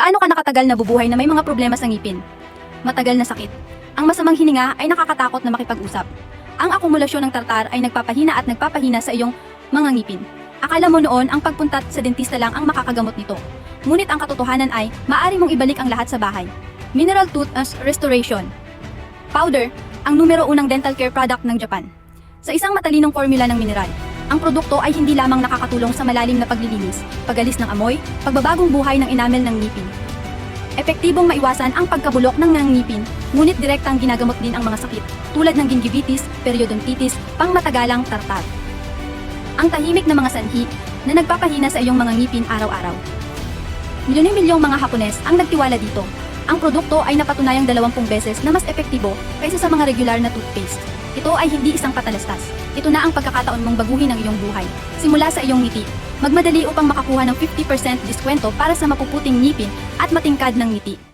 Gaano ka nakatagal na bubuhay na may mga problema sa ngipin? Matagal na sakit. Ang masamang hininga ay nakakatakot na makipag-usap. Ang akumulasyon ng tartar ay nagpapahina at nagpapahina sa iyong mga ngipin. Akala mo noon ang pagpunta sa dentista lang ang makakagamot nito. Ngunit ang katotohanan ay maaari mong ibalik ang lahat sa bahay. Mineral Tooth Restoration. Powder, ang numero unang dental care product ng Japan. Sa isang matalinong formula ng mineral, ang produkto ay hindi lamang nakakatulong sa malalim na paglilinis, pagalis ng amoy, pagbabagong buhay ng enamel ng ngipin. Epektibong maiwasan ang pagkabulok ng ng ngipin, ngunit direktang ginagamot din ang mga sakit, tulad ng gingivitis, periodontitis, pangmatagalang tartar. Ang tahimik na mga sanhi na nagpapahina sa iyong mga ngipin araw-araw. Milyon-milyong mga Hapones ang nagtiwala dito. Ang produkto ay napatunayang 20 beses na mas epektibo kaysa sa mga regular na toothpaste. Ito ay hindi isang patalastas. Ito na ang pagkakataon mong baguhin ang iyong buhay. Simula sa iyong ngiti. Magmadali upang makakuha ng 50% diskwento para sa mapuputing ngipin at matingkad ng ngiti.